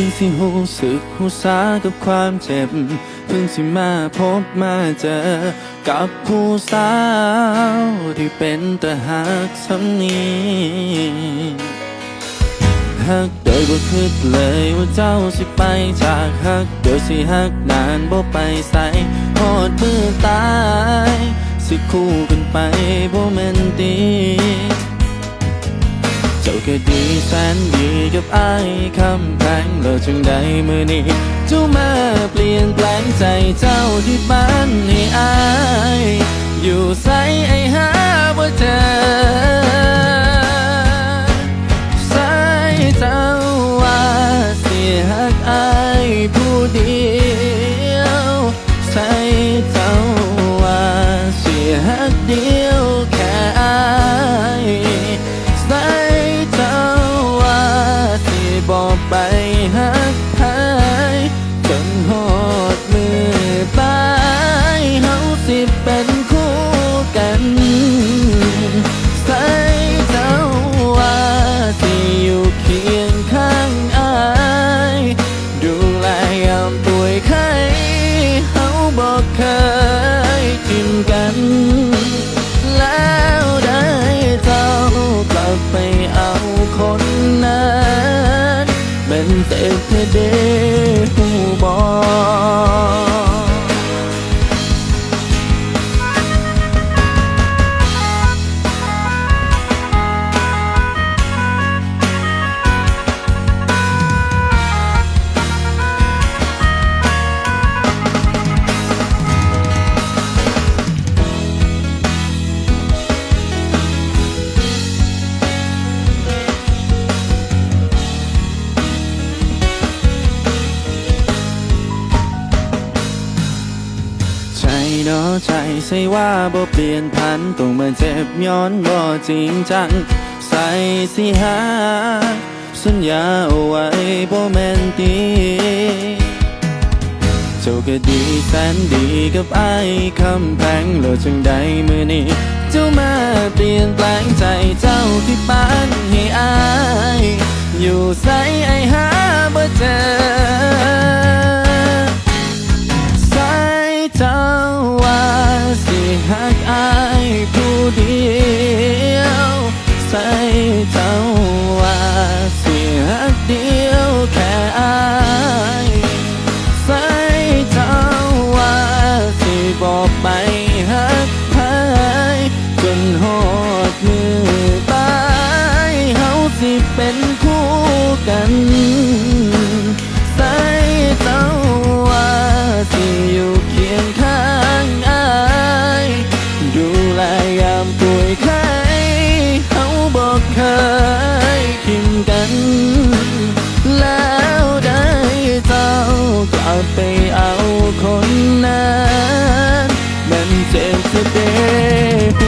พิ่งสิหูสึกหูสากับความเจ็บ เพิ่งสิมาพบมาเจอ กับผู้สาวที่เป็นแตาหักสำนีหักโดยบ่คิดเลยว่าเจ้าสิไปจากหักโดยสิหักนานบ่ไปใส่หอดมือตาย สิคู่กันไปบ่แม่นตี จ้าก็ดีแสนดีกับไอ้คำแพงเราจึงได้มือนี้เจ้ามาเปลี่ยนแปลงใจเจ้าที่บ้านให้อาย อยู่ใสไอ้หาว่าเธอ ยามป่วยไข้เฮาบอกเคยจิ้มกัน แล้วได้เจ้ากลับไปเอาคนนั้นเป็นเต็ เนาะใจใส่ว่าบ่เปลี่ยนพันต้องมาเจ็บย้อนบ่จริงจัง ใส่สิหาสัญญาเอาไว้บ่แม่นตีเจ้าก็ดีแสนดีกับไอ้คำแพงแล้วจึงได้มือนี้ เจ้ามาเปลี่ยนแปลงใจเจ้าที่ปานให้อาย อยู่ใสไอายหา ใส่ คนนั้นมันเจ็บเด้หู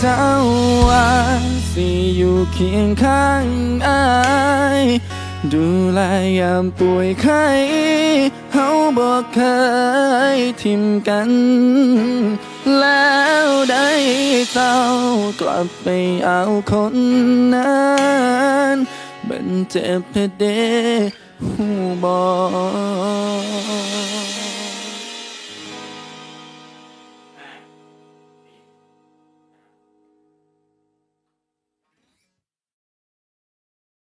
เจ้าว่าสิอยู่เคียงข้างอายดูแลยามป่วยไข้เฮาบอกเคยทิมกัน แล้วได้เจ้ากลับไปเอาคนนั้นมันเจ็บเพเดหูบอก